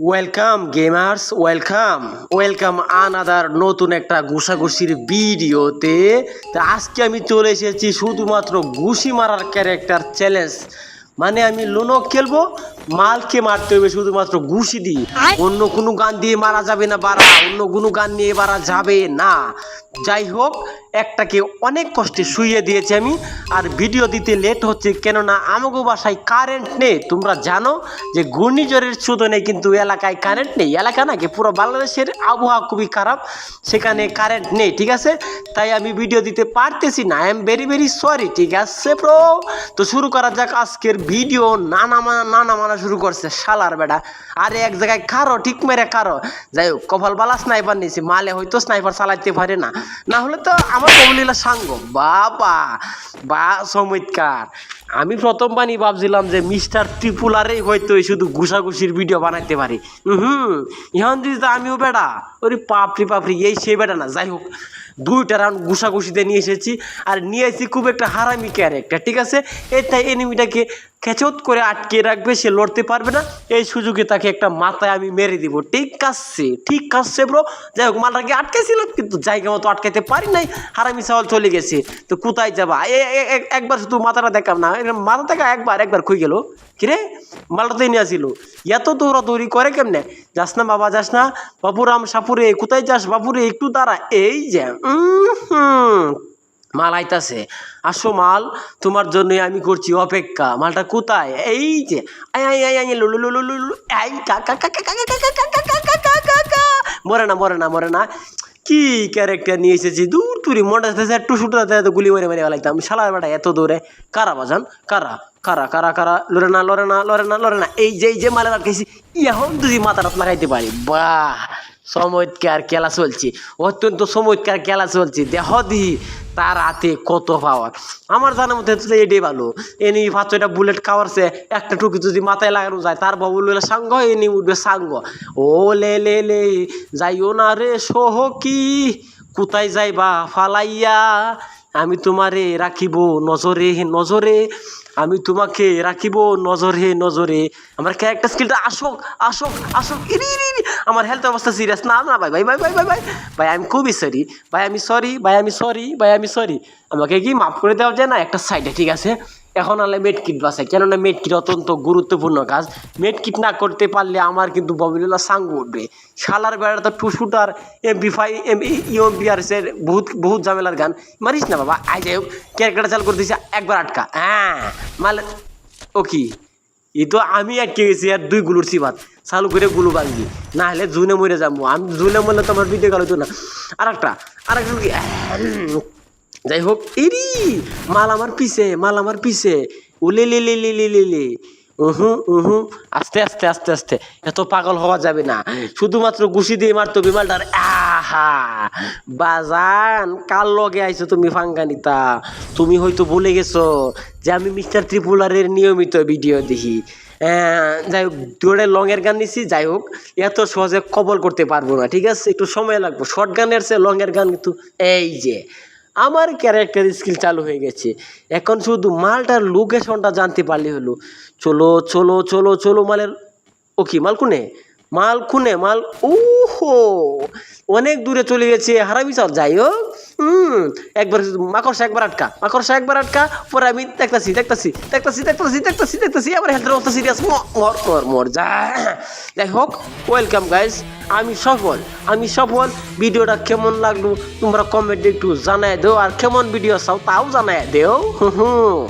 Welcome gamers welcome welcome another নতুন একটা ঘুষাঘুষির ভিডিওতে। তা আজকে আমি চলে এসেছি শুধুমাত্র ঘুষি মারার ক্যারেক্টার চ্যালেঞ্জ মানে আমি লুনো খেলব মালকে মারতে হবে শুধুমাত্র ঘুষি দিয়ে। অন্য কোনো গান দিয়ে মারা যাবে না বাড়া অন্য কোনো গান নিয়ে মারা যাবে না। যাই হোক একটাকে অনেক কষ্টে শুইয়ে দিয়েছি আমি আর ভিডিও দিতে লেট হচ্ছে কেননা আমাগো বাসায় কারেন্ট নেই। তোমরা জানো যে ঘূর্ণিঝড়ের চোদনে কিন্তু এলাকায় কারেন্ট নেই। এলাকা নাকি পুরো বাংলাদেশের আবহাওয়া খুবই খারাপ সেখানে কারেন্ট নেই ঠিক আছে? তাই আমি ভিডিও দিতে পারতেছি না। I am very very sorry ঠিক আছে প্রো তো শুরু করা যাক আজকের ভিডিও নানা মানা নানা মানা শুরু করছে, শালার বেটা। আরে এক জায়গায় কারও, ঠিক মেরে কারও। যাই হোক, কপাল বালা স্নাইপার নিয়েছি মালে হয়তো স্নাইপার চালাইতে পারে না। না হলে তো আমার কবলিলা সাঙ্গ। বাবা, বা চমৎকার। আমি প্রথম বানি ভাবছিলাম যে মিস্টার ত্রিপুলারেই হয়তো শুধু ঘুষাঘুষির ভিডিও বানাইতে পারি। হুম ইহন দিস আমিও বেটা, ওরে পাপড়ি পাপড়ি, এই সে বেটা না। যাই হোক, দুইটা রাউন্ড ঘুষাঘুষিতে নিয়ে এসেছি, আর নিয়ে এসেছি খুব একটা হারামি ক্যারেক্টার ঠিক আছে? এটাই এনিমিটাকে খেচত করে আটকে রাখবে, সে লড়তে পারবে না। এই সুযোগে তাকে একটা মাথায় আমি মেরে দিব। ঠিক আছে ঠিক আছে ব্রো যাই হোক, মালটাকে আটকেছিলাম, কিন্তু জায়গা মতো আটকাইতে পারি নাই। হারামি চাওয়াল চলে গেছে। তো কোথায় যাবা? একবার শুধু মাথাটা দেখাম না। মাথা দেখা একবার একবার খুই গেল। কিরে মালটাতে নিয়ে আসিল। এত দৌড়াদৌড়ি করে কেমনে? যাস না বাবা, যাস না। বাপুরাম সাপুরে, কোথায় যাস বাপুরে একটু দাঁড়া। এই যে মাল আইতাছে আসো মাল তোমার জন্যই আমি করছি অপেক্ষা মালটা কোথায় এই যে আই আই মরে না মরে না মরে না কি ক্যারেক্টার নিয়ে এসেছি দূর তুরি মনটা থেকে একটু শুটাতে এত গুলি মেরে মেরে লাগতাম শালার বেটা এত দূরে কারা বাজান কারা কারা কারা কারা লড়ে না লড়ে না লড়ে না লড়ে না এই যে এই যে মালে রাখাইছি এখন যদি মাথাটা লাগাইতে পারি বাহ চমৎকার খেলা চলছে অত্যন্ত চমৎকার খেলা চলছে দেহ দি তার হাতে কত পাওয়ার আমার জানার মধ্যে তো এটাই ভালো এনি পাঁচটা বুলেট খাওয়ারছে, একটা টুকি যদি মাথায় লাগানো যায়, তার বাবু লইলে সাঙ্গ, এনি উঠবে সাঙ্গ। ও লে লে লে, যাইও না রে সোহ কি কোথায় যাইবা ফালাইয়া? আমি তোমারে রাখিব নজরে হে নজরে। আমি তোমাকে রাখিব নজরে নজরে। আমার ক্যারেক্টার স্কিলটা আসুক আসুক আসুক। আমার হেলথ অবস্থা সিরিয়াস না না, ভাই ভাই ভাই ভাই ভাই ভাই। ভাই, আমি খুবই সরি ভাই, আমি সরি ভাই, আমি সরি ভাই, আমি সরি আমাকে কি মাফ করে দেওয়া যায় না? একটা সাইডে ঠিক আছে? এখন আলে মেড কিট বাসে কেননা মেড কিট অত্যন্ত গুরুত্বপূর্ণ কাজ। মেড কিট না করতে পারলে আমার কিন্তু ববিলা সাঙ্গ উঠবে। শালার বেড়া তো টু শুটার এমপি ফাইভ এম ইউএম বিআরসের বহুত বহুত ঝামেলার গান। মারিস না বাবা। আই যাই হোক ক্যারেক্টার চাল করে দিয়েছে একবার আটকা। হ্যাঁ মালে ও কি? এই তো আমি আটকে গেছি আর দুই গুলুর সিবাত। চালু করে গুলু বাঙ্গি না হলে জুনে মরে যাব। আমি জুনে মরলে তো আমার ভিডিও গেল না। আর একটা আর একটা যাই হোক এরি, মাল আমার পিছে, মাল আমার পিছে। উলে লে লে লে লে লে লে উহু উহু। আস্তে আস্তে আস্তে আস্তে। এত পাগল হওয়া যাবে না। শুধুমাত্র ঘুষি দিয়ে মারতো বিমালটার। আহা! বাজান, কার লগে আইছো তুমি ফাঙ্গানিতা? তুমি হয়তো ভুলে গেছো যে আমি মিস্টার ত্রিপুলারের নিয়মিত ভিডিও দেখি। যাই হোক দৌড়ে লংয়ের গান নিছি। যাই হোক, এত সহজে কবল করতে পারব না, ঠিক আছে? একটু সময় লাগবে। শর্ট গানের চেয়ে লংয়ের গান কিন্তু এই যে। আমার ক্যারেক্টার স্কিল চালু হয়ে গেছে। এখন শুধু মালটার লোকেশনটা জানতে পারলে হলো। চলো চলো চলো চলো মালের ও কি, মাল মাল খুনে মাল ওহো অনেক দূরে চলে গেছে হারাবি যাই হোক। হুম, একবার মাকড়সা একবার আটকা, মাকড়সা একবার আটকা, পরে আমি দেখতাছি দেখতাছি দেখতাছি দেখতাছি দেখতাছি দেখতাছি, আবার হেলথের অবস্থা সিরিয়াস মর মর মর যা। যাই হোক ওয়েলকাম গাইস আমি সফল আমি সফল, ভিডিওটা কেমন লাগল তোমরা কমেন্টে একটু জানায় দেও, আর কেমন ভিডিও চাও তাও জানায় দেও হুম